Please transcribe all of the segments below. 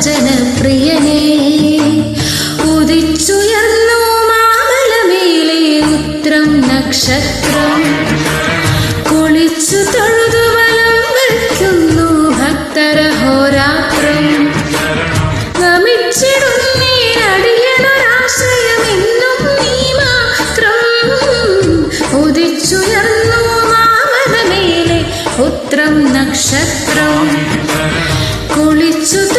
ഭക്തജനപ്രിയനേ ഉദിച്ചുയർന്നു ഉത്രം നക്ഷത്രം. കുളിച്ചു തൊഴുതു വയ്ക്കുന്നു ഭക്തരഹോരാത്രം. നമിച്ചിടുന്നേ അടിയനൊരാശ്രയമെന്നും നീ മാത്രം. ഉദിച്ചുയർന്നു മാമലമേലെ ഉത്രം നക്ഷത്രം. കുളിച്ചു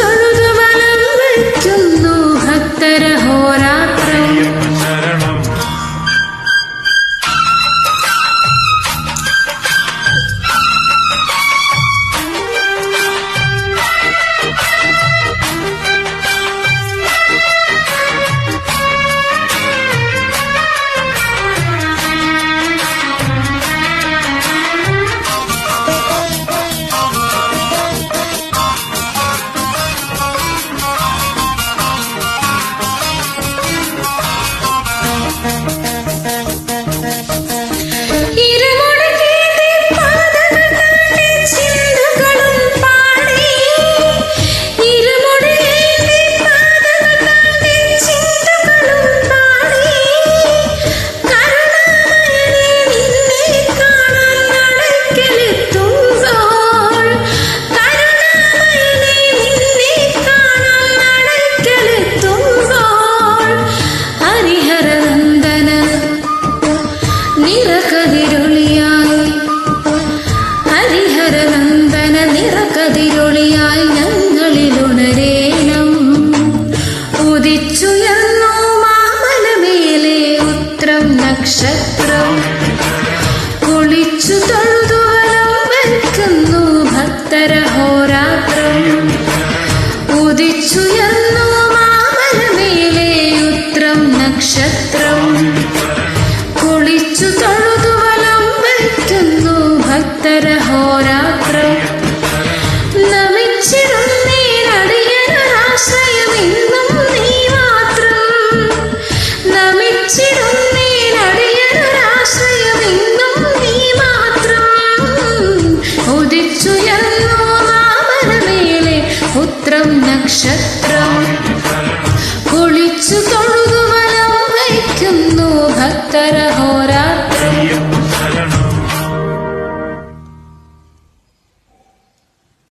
ഭക്തരഹോരാത്രം ഉദിച്ചുയർന്നു മാമലമേലെ ഉത്രം നക്ഷത്രം. കുളിച്ചു തൊഴുതു വിളിച്ചു തൊഴുതു മനോഹരിക്കുന്നു ഭക്തരഹോരാ.